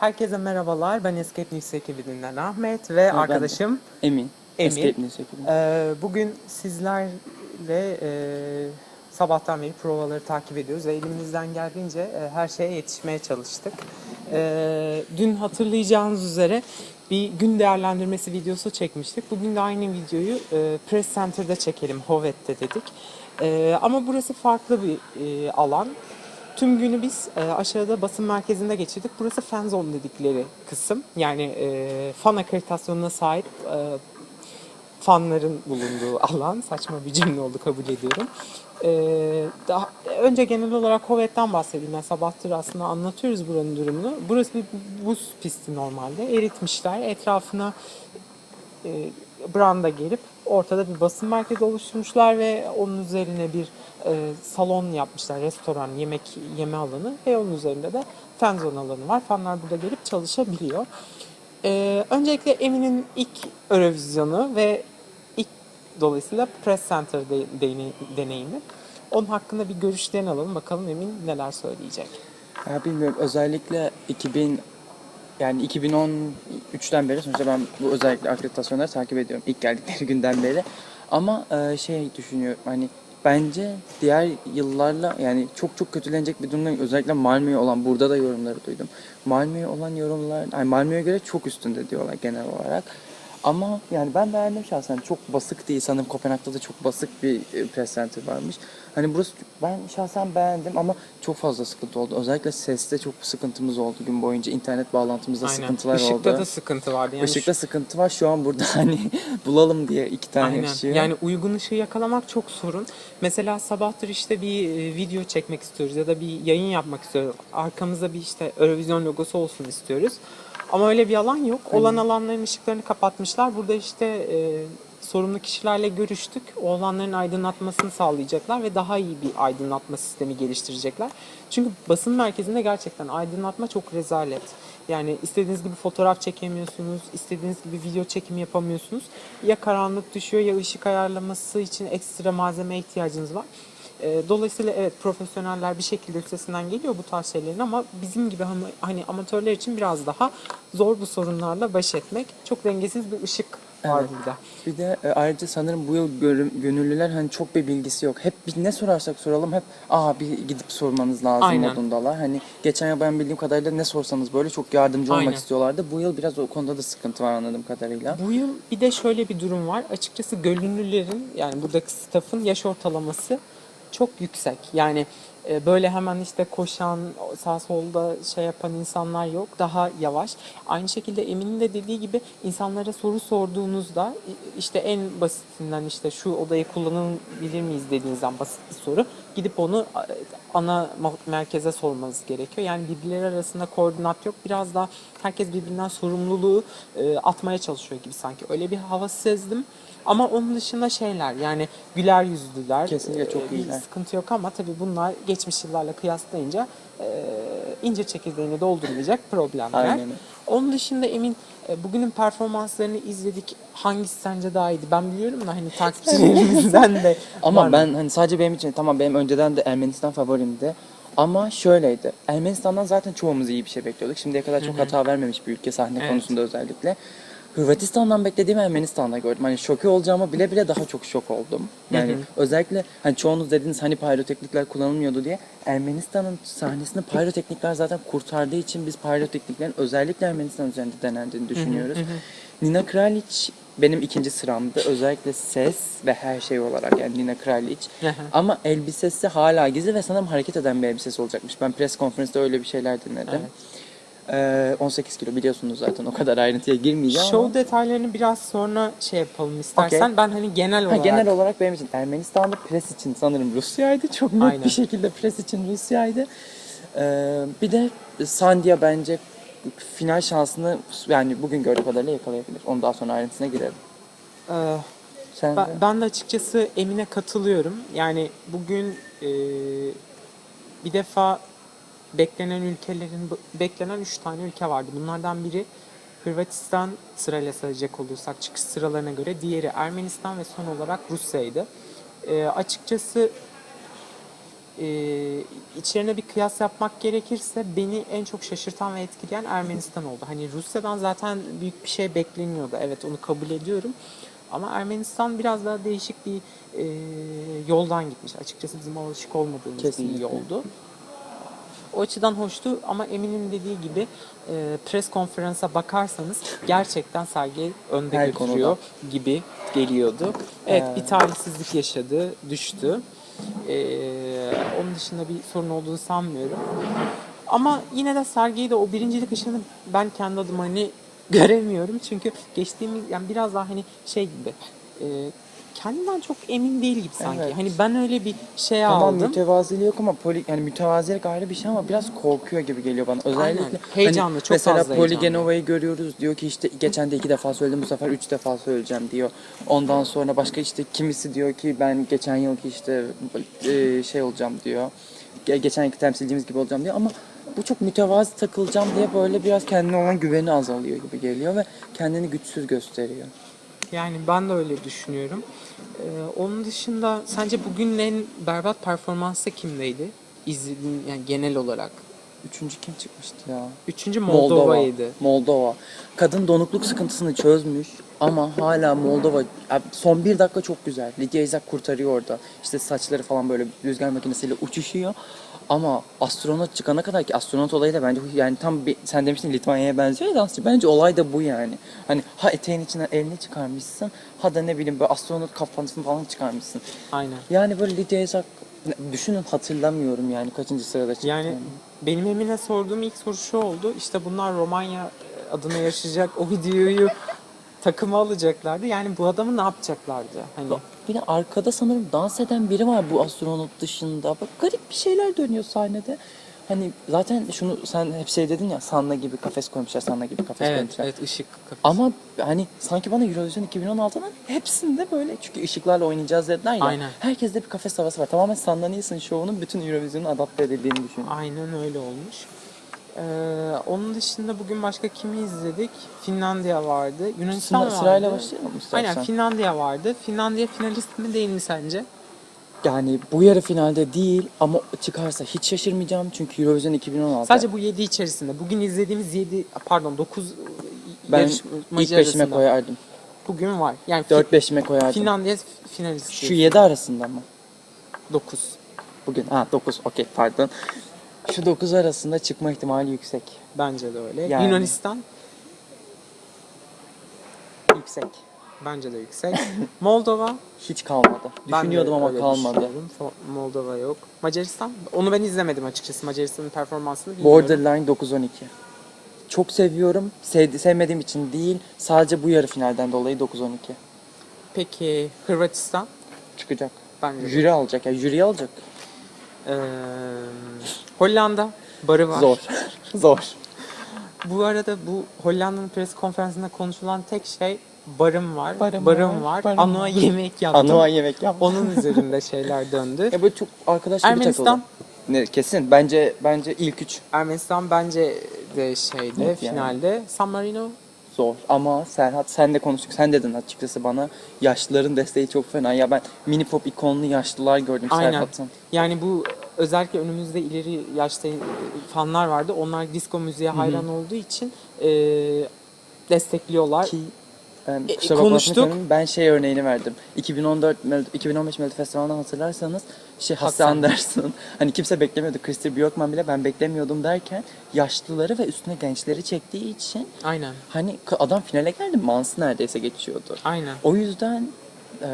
Herkese merhabalar. Ben Escape News ekibinden Ahmet ve ben arkadaşım Emin. Emin. Escape News. Ee, bugün sizlerle e, sabahtan beri provaları takip ediyoruz ve elimizden geldiğince e, her şeye yetişmeye çalıştık. Ee, dün hatırlayacağınız üzere bir gün değerlendirmesi videosu çekmiştik. Bugün de aynı videoyu e, Press Center'da çekelim, Hovet'te dedik. E, ama burası farklı bir e, alan. Tüm günü biz e, aşağıda basın merkezinde geçirdik. Burası fan zone dedikleri kısım. Yani e, fan akreditasyonuna sahip e, fanların bulunduğu alan. Saçma bir cümle oldu kabul ediyorum. Ee, daha, önce genel olarak Hovet'ten bahsedeyim. Ben sabahtır aslında anlatıyoruz buranın durumunu. Burası bir buz pisti normalde. Eritmişler. Etrafına e, branda gelip ortada bir basın merkezi oluşturmuşlar ve onun üzerine bir e, salon yapmışlar. Restoran, yemek yeme alanı ve onun üzerinde de fan zone alanı var. Fanlar burada gelip çalışabiliyor. E, öncelikle Emin'in ilk Eurovizyonu ve ilk dolayısıyla Press Center de- deney- deneyimi. Onun hakkında bir görüşlerini alalım. Bakalım Emin neler söyleyecek. Ya bilmiyorum özellikle 2000 yani 2013'ten beri sonuçta ben bu özellikle akreditasyonları takip ediyorum ilk geldikleri günden beri. Ama e, şey düşünüyorum hani bence diğer yıllarla yani çok çok kötülenecek bir durumda özellikle Malmö'ye olan burada da yorumları duydum. Malmö'ye olan yorumlar yani Malmö'ye göre çok üstünde diyorlar genel olarak. Ama yani ben beğendim şahsen. Çok basık değil. Sanırım Kopenhag'da da çok basık bir e, press center varmış. Hani burası ben şahsen beğendim ama çok fazla sıkıntı oldu. Özellikle seste çok sıkıntımız oldu gün boyunca. İnternet bağlantımızda sıkıntılar Işıkta oldu. da sıkıntı vardı. Yani Işıkta sıkıntı var. Şu an burada hani bulalım diye iki tane Aynen. ışığı. Yani uygun ışığı yakalamak çok sorun. Mesela sabahtır işte bir e, video çekmek istiyoruz ya da bir yayın yapmak istiyoruz. Arkamızda bir işte Eurovision logosu olsun istiyoruz. Ama öyle bir alan yok. Olan alanların ışıklarını kapatmışlar. Burada işte e, sorumlu kişilerle görüştük. O alanların aydınlatmasını sağlayacaklar ve daha iyi bir aydınlatma sistemi geliştirecekler. Çünkü basın merkezinde gerçekten aydınlatma çok rezalet. Yani istediğiniz gibi fotoğraf çekemiyorsunuz, istediğiniz gibi video çekimi yapamıyorsunuz. Ya karanlık düşüyor ya ışık ayarlaması için ekstra malzeme ihtiyacınız var. E, Dolayısıyla evet profesyoneller bir şekilde üstesinden geliyor bu tarz şeylerin ama bizim gibi hani, hani amatörler için biraz daha zor bu sorunlarla baş etmek. Çok dengesiz bir ışık var Evet. burada. Bir de e, ayrıca sanırım bu yıl görüm- gönüllüler hani çok bir bilgisi yok. Hep biz ne sorarsak soralım hep aa bir gidip sormanız lazım Aynen. modundalar. Hani geçen yıl ben bildiğim kadarıyla ne sorsanız böyle çok yardımcı olmak Aynen. istiyorlardı. Bu yıl biraz o konuda da sıkıntı var anladığım kadarıyla. Bu yıl bir de şöyle bir durum var. Açıkçası gönüllülerin yani buradaki staff'ın yaş ortalaması çok yüksek. Yani e, böyle hemen işte koşan, sağ solda şey yapan insanlar yok. Daha yavaş. Aynı şekilde Emin'in de dediği gibi insanlara soru sorduğunuzda işte en basitinden işte şu odayı kullanabilir miyiz dediğinizden basit bir soru. Gidip onu ana merkeze sormanız gerekiyor. Yani birbirleri arasında koordinat yok. Biraz daha herkes birbirinden sorumluluğu e, atmaya çalışıyor gibi sanki. Öyle bir hava sezdim. Ama onun dışında şeyler yani güler yüzlüler. Kesinlikle çok e, bir iyiler. sıkıntı yok ama tabii bunlar geçmiş yıllarla kıyaslayınca e, ince çekirdeğini doldurmayacak problemler. Aynen. Onun dışında Emin e, bugünün performanslarını izledik. Hangisi sence daha iyiydi? Ben biliyorum da hani takipçilerimizden de Ama ben hani sadece benim için tamam benim önceden de Ermenistan favorimdi. Ama şöyleydi. Ermenistan'dan zaten çoğumuz iyi bir şey bekliyorduk. Şimdiye kadar çok hata vermemiş bir ülke sahne Evet. konusunda özellikle. Hırvatistan'dan beklediğimi Ermenistan'da gördüm. Hani şoke olacağımı bile bile daha çok şok oldum. Yani Hı hı. özellikle hani çoğunuz dediniz hani pyroteknikler kullanılmıyordu diye. Ermenistan'ın sahnesini pyroteknikler zaten kurtardığı için biz pyrotekniklerin özellikle Ermenistan üzerinde denendiğini düşünüyoruz. Nina Kralic benim ikinci sıramdı. Özellikle ses ve her şey olarak yani Nina Kralic. Hı hı. Ama elbisesi hala gizli ve sanırım hareket eden bir elbisesi olacakmış. Ben press konferansta öyle bir şeyler dinledim. Evet. Ee, 18 kilo biliyorsunuz zaten o kadar ayrıntıya girmeyeceğim ama. Show detaylarını biraz sonra şey yapalım istersen. Okey. Ben hani genel Ha, olarak genel olarak benim için Ermenistan'da pres için sanırım Rusya'ydı. Çok net Aynen. bir şekilde pres için Rusya'ydı. Ee, bir de Sandia bence final şansını yani bugün gördüğü kadarıyla yakalayabilir. Onu daha sonra ayrıntısına girelim. e, Sen Ben, de- ben de açıkçası Emine katılıyorum. Yani bugün e, bir defa beklenen ülkelerin beklenen 3 tane ülke vardı. Bunlardan biri Hırvatistan sırayla sayacak olursak çıkış sıralarına göre diğeri Ermenistan ve son olarak Rusya'ydı. E, açıkçası e, içlerine bir kıyas yapmak gerekirse beni en çok şaşırtan ve etkileyen Ermenistan oldu. Hani Rusya'dan zaten büyük bir şey bekleniyordu. Evet onu kabul ediyorum. Ama Ermenistan biraz daha değişik bir e, yoldan gitmiş. Açıkçası bizim alışık olmadığımız Kesinlikle. bir yoldu. O açıdan hoştu ama Emin'in dediği gibi e, pres konferansa bakarsanız gerçekten Sergey önde Her götürüyor gibi geliyordu. Evet Ee, bir talihsizlik yaşadı, düştü. Ee, onun dışında bir sorun olduğunu sanmıyorum. Ama yine de Sergey'de o birincilik ışığını ben kendi adıma hani göremiyorum. Çünkü geçtiğimiz yani biraz daha hani şey gibi e, kendinden çok emin değil gibi sanki. Evet. Hani ben öyle bir şey Tamam aldım. mütevaziliği yok ama poli, yani mütevazilik ayrı bir şey ama biraz korkuyor gibi geliyor bana. Özellikle Aynen. Heyecanlı, hani çok mesela fazla Poli heyecanlı. Genova'yı görüyoruz diyor ki işte geçen de iki defa söyledim bu sefer üç defa söyleyeceğim diyor. Ondan sonra başka işte kimisi diyor ki ben geçen yılki işte e, şey olacağım diyor. Ge- Geçen yılki temsilcimiz gibi olacağım diyor ama bu çok mütevazi takılacağım diye böyle biraz kendine olan güveni azalıyor gibi geliyor ve kendini güçsüz gösteriyor. Yani ben de öyle düşünüyorum. Ee, onun dışında sence bugünün en berbat performansı kimdeydi? İzlediğin yani genel olarak. Üçüncü kim çıkmıştı ya? Üçüncü Moldova'ydı. Moldova. Kadın donukluk sıkıntısını çözmüş ama hala Moldova son bir dakika çok güzel. Lidya Izak kurtarıyor orada. İşte saçları falan böyle rüzgar makinesiyle uçuşuyor. Ama astronot çıkana kadar ki astronot olayı da bence yani tam bir, sen demiştin Litvanya'ya benziyor ya dansçı. Bence olay da bu yani. Hani ha eteğin içinden elini çıkarmışsın ha da ne bileyim böyle astronot kafansını falan çıkarmışsın. Aynen. Yani böyle Lidya Izak düşünün hatırlamıyorum yani kaçıncı sırada çıktı. Yani benim Emine sorduğum ilk soru şu oldu. İşte bunlar Romanya adına yaşayacak o videoyu takıma alacaklardı. Yani bu adamı ne yapacaklardı? Hani Bir de arkada sanırım dans eden biri var bu astronot dışında. Bak garip bir şeyler dönüyor sahnede. Hani zaten şunu sen hep şey dedin ya Sanna gibi kafes koymuşlar, Sanna gibi kafes evet, koymuşlar. evet ışık kafası. Ama hani sanki bana Eurovision 2016'dan hepsinde böyle çünkü ışıklarla oynayacağız dediler ya. Aynen. Herkeste bir kafes havası var. Tamamen Sanna Nielsen şovunun bütün Eurovision'u adapte edildiğini düşünüyorum. Aynen öyle olmuş. Ee, onun dışında bugün başka kimi izledik? Finlandiya vardı. Yunanistan Sıra, vardı. sırayla başlayalım mı istersen? Aynen Finlandiya vardı. Finlandiya finalist mi değil mi sence? Yani bu yarı finalde değil ama çıkarsa hiç şaşırmayacağım çünkü Eurovision 2016. Sadece bu 7 içerisinde. Bugün izlediğimiz 7 pardon 9 ben yarışmacı ilk beşime arasında. koyardım. Bugün var. Yani 4 beşime koyardım. Finlandiya finalist. Şu 7 arasında mı? 9. Bugün ha 9 okey pardon. Şu 9 arasında çıkma ihtimali yüksek. Bence de öyle. Yani. Yunanistan Yüksek. bence de yüksek. Moldova Hiç kalmadı. ben Düşünüyordum ama kalmadı. Moldova yok. Macaristan onu ben izlemedim açıkçası. Macaristan'ın performansını bilmiyorum. Borderline 9-12. Çok seviyorum. Sevdi, sevmediğim için değil. Sadece bu yarı finalden dolayı 9-12. Peki Hırvatistan Çıkacak. bence de. Jüri alacak ya. Jüri alacak. Ee, Hollanda barı var. Zor. Zor. Bu arada bu Hollanda'nın pres konferansında konuşulan tek şey barım var. Barım barım var, var. Anoa yemek yaptım. Anuğa yemek yap. Onun üzerinde şeyler döndü. Ya böyle çok arkadaş gibi Ermenistan. Ne, kesin. Bence bence ilk üç Ermenistan bence de şeyde yani. finalde. San Marino zor. Ama Serhat sen de konuştuk. Sen dedin açıkçası bana yaşlıların desteği çok fena. Ya ben mini pop ikonlu yaşlılar gördüm Aynen. Serhat'ın. Yani bu özellikle önümüzde ileri yaşta fanlar vardı. Onlar disco müziğe hayran olduğu için e, destekliyorlar. Ki ben E, kusura konuştuk. ben şey örneğini verdim. 2014 Mel- 2015 Melodi Festivali'nden hatırlarsanız şey Hasse. Anderson hani kimse beklemiyordu. Christer Björkman bile ben beklemiyordum derken yaşlıları ve üstüne gençleri çektiği için Aynen. hani adam finale geldi Mans neredeyse geçiyordu. Aynen. O yüzden e,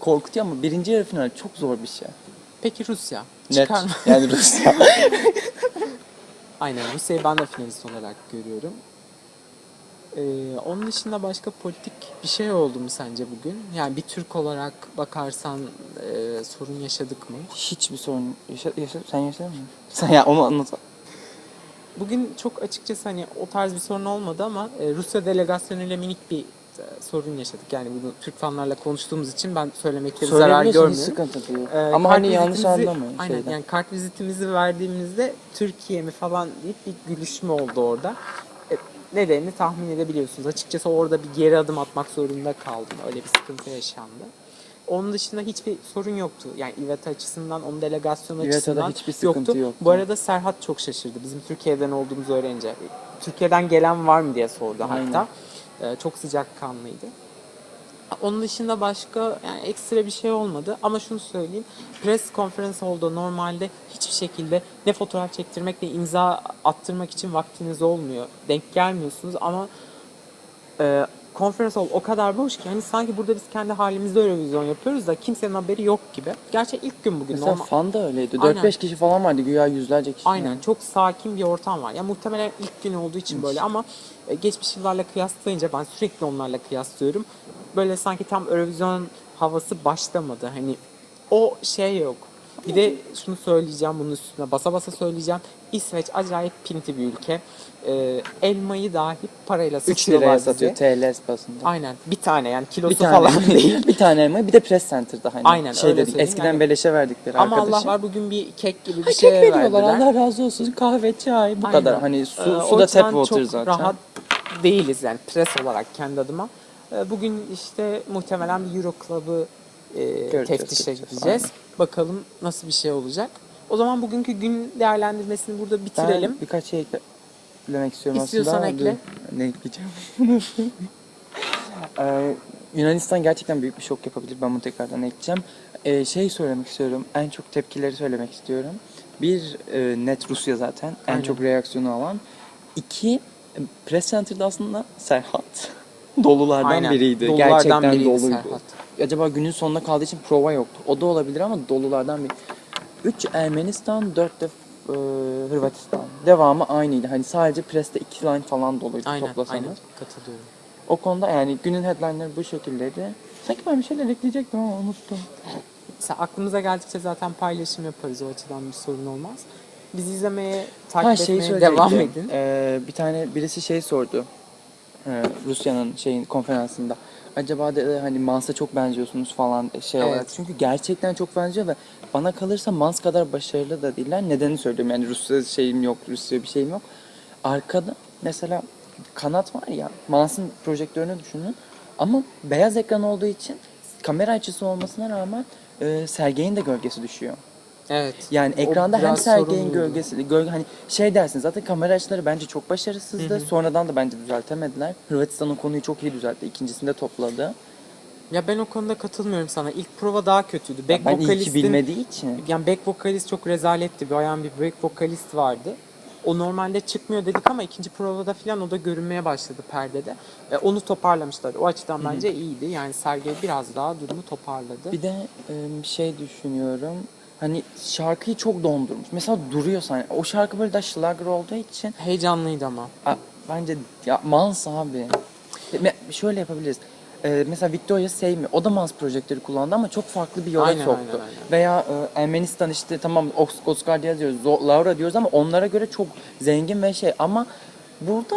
korkutuyor ama birinci yarı final çok zor bir şey. Peki Rusya? Net. Çıkar mı? Yani Rusya. Aynen Rusya'yı ben de finalist olarak görüyorum. Ee, onun dışında başka politik bir şey oldu mu sence bugün? Yani bir Türk olarak bakarsan e, sorun yaşadık mı? Hiçbir sorun yaşa, yaşa, sen yaşadın mı? Sen ya onu anlat. Bugün çok açıkçası hani o tarz bir sorun olmadı ama e, Rusya delegasyonuyla minik bir e, sorun yaşadık. Yani bunu Türk fanlarla konuştuğumuz için ben söylemekte bir zarar Söyleyebilirsin hiç görmüyorum. sıkıntı değil. Ee, Ama kart hani yanlış vizitimizi- anlamayın Aynen şeyden. yani kart vizitimizi verdiğimizde Türkiye mi falan deyip bir gülüşme oldu orada. Nedenini tahmin edebiliyorsunuz. Açıkçası orada bir geri adım atmak zorunda kaldım. Öyle bir sıkıntı yaşandı. Onun dışında hiçbir sorun yoktu. Yani İVETA açısından, onun delegasyon İVETA'da açısından hiçbir sıkıntı yoktu. Bu arada Serhat çok şaşırdı. Bizim Türkiye'den olduğumuzu öğrenince. Türkiye'den gelen var mı diye sordu Aynen. hatta. Ee, çok sıcakkanlıydı. Onun dışında başka yani ekstra bir şey olmadı ama şunu söyleyeyim. Press konferans oldu normalde hiçbir şekilde ne fotoğraf çektirmek ne imza attırmak için vaktiniz olmuyor. Denk gelmiyorsunuz ama e, konferans hall o kadar boş ki hani sanki burada biz kendi halimizde Eurovision yapıyoruz da kimsenin haberi yok gibi. Gerçi ilk gün bugün Mesela normal. fan da öyleydi. Aynen. 4-5 kişi falan vardı güya yüzlerce kişi. Aynen çok sakin bir ortam var. Ya muhtemelen ilk gün olduğu için böyle ama e, geçmiş yıllarla kıyaslayınca ben sürekli onlarla kıyaslıyorum. Böyle sanki tam Eurovision havası başlamadı. Hani o şey yok. Bir de şunu söyleyeceğim bunun üstüne basa basa söyleyeceğim. İsveç acayip pinti bir ülke. Ee, elmayı dahi parayla 3 satıyorlar liraya bize. satıyor TL basında. Aynen bir tane yani kilosu Bir tane, falan değil. bir tane elma bir de press center'da hani. Aynen, şey öyle dedi, söyleyeyim. eskiden Yani- beleşe verdikleri Ama arkadaşım. Allah var bugün bir kek gibi bir Ha, şey kek veriyorlar verdiler. Allah razı olsun kahve çay bu Aynen. kadar. Hani su, Ee, su da tap water çok zaten. rahat değiliz yani pres olarak kendi adıma. Ee, Bugün işte muhtemelen bir Euro Club'ı e, Göreceğiz, teftişe. Bakalım nasıl bir şey olacak. O zaman bugünkü gün değerlendirmesini burada bitirelim. Ben birkaç şey eklemek istiyorum İstiyorsan aslında. ekle. Ne ekleyeceğim? ee, Yunanistan gerçekten büyük bir şok yapabilir. Ben bunu tekrardan ekleyeceğim. Ee, şey söylemek istiyorum. En çok tepkileri söylemek istiyorum. Bir, e, net Rusya zaten. En Aynen. çok reaksiyonu alan. İki, e, Press Center'da aslında Serhat dolulardan Aynen. biriydi. Dolulardan gerçekten biriydi doluydu. Serhat. Acaba günün sonuna kaldığı için prova yoktu. O da olabilir ama dolulardan bir. 3 Ermenistan, 4 de e, Hırvatistan. Devamı aynıydı. Hani sadece preste 2 line falan doluydu Aynen, toplasanız. aynen katılıyorum. O konuda yani günün headline'ları bu şekildeydi. Sanki ben bir şeyler ekleyecektim ama unuttum. Mesela aklımıza geldikçe zaten paylaşım yaparız o açıdan bir sorun olmaz. Bizi izlemeye, takip Ha şeyi etmeye devam edin. Ee, bir tane birisi şey sordu. Ee, Rusya'nın şeyin konferansında. Acaba dedi hani Mans'a çok benziyorsunuz falan şey Evet. olarak. Çünkü gerçekten çok benziyor ve bana kalırsa Mans kadar başarılı da değiller. Nedenini söylüyorum yani Rusya şeyim yok, Rusya bir şeyim yok. Arkada mesela kanat var ya Mans'ın projektörünü düşünün. Ama beyaz ekran olduğu için kamera açısı olmasına rağmen e, Sergey'in de gölgesi düşüyor. Evet. Yani ekranda hem sorunluydu. gölgesi, gölge hani şey dersin zaten kamera açıları bence çok başarısızdı. Sonradan da bence düzeltemediler. Hırvatistan o konuyu çok iyi düzeltti. İkincisinde topladı. Ya ben o konuda katılmıyorum sana. İlk prova daha kötüydü. Back ben iyi ki vokalistin bilmediği için. yani back vokalist çok rezaletti. Bir ayağın bir back vokalist vardı. O normalde çıkmıyor dedik ama ikinci provada falan o da görünmeye başladı perdede. E, onu toparlamışlar. O açıdan bence iyiydi. Yani Sergey biraz daha durumu toparladı. Bir de e, şey düşünüyorum. Hani şarkıyı çok dondurmuş. Mesela duruyor sahne. O şarkı böyle da schlager olduğu için Heyecanlıydı ama. a, bence ya Mans abi. Me- Şöyle yapabiliriz. Ee, mesela Victoria Seymi o da Mans projektörü kullandı ama çok farklı bir yola Aynen, soktu. aynen, aynen. Veya e, Ermenistan işte tamam Oscar Diaz diyoruz, Laura diyoruz ama onlara göre çok zengin ve şey ama burada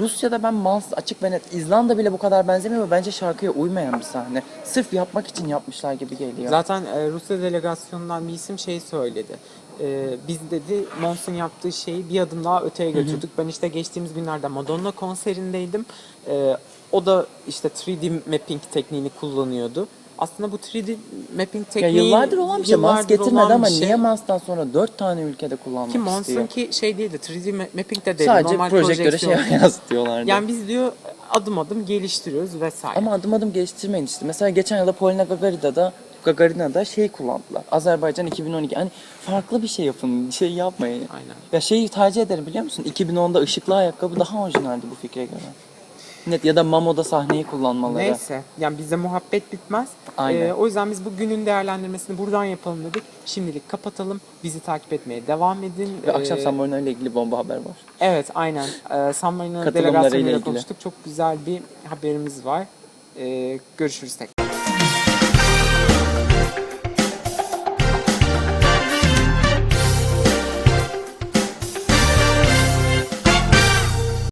Rusya'da ben Mans açık ve net İzlanda bile bu kadar benzemiyor ve bence şarkıya uymayan bir sahne. Sırf yapmak için yapmışlar gibi geliyor. Zaten e, Rusya delegasyonundan bir isim şey söyledi. E, biz dedi Mons'un yaptığı şeyi bir adım daha öteye götürdük. Ben işte geçtiğimiz günlerde Madonna konserindeydim. E, o da işte 3D mapping tekniğini kullanıyordu. Aslında bu 3D mapping ya tekniği yıllardır olan bir şey. Yıllardır getirmedi ama şey. niye Mans'tan sonra dört tane ülkede kullanmak Ki istiyor? Mons'un ki şey değildi 3D ma- mapping de değil. Sadece normal projektöre şey yansıtıyorlardı. Yani biz diyor adım adım geliştiriyoruz vesaire. Ama adım adım geliştirmeyin işte. Mesela geçen yılda Polina Gagarina'da Gagarina'da şey kullandılar. Azerbaycan 2012. Hani farklı bir şey yapın. Şey yapmayın. Aynen. Ya şeyi tercih ederim biliyor musun? 2010'da ışıklı ayakkabı daha orijinaldi bu fikre göre. Net ya da Mamo'da sahneyi kullanmaları. Neyse. Yani bizde muhabbet bitmez. Aynen. Ee, o yüzden biz bu günün değerlendirmesini buradan yapalım dedik. Şimdilik kapatalım. Bizi takip etmeye devam edin. Ve akşam Ee, San Marino ile ilgili bomba haber var. Evet aynen. Ee, San Marino delegasyonuyla konuştuk. Çok güzel bir haberimiz var. Ee, görüşürüz tekrar.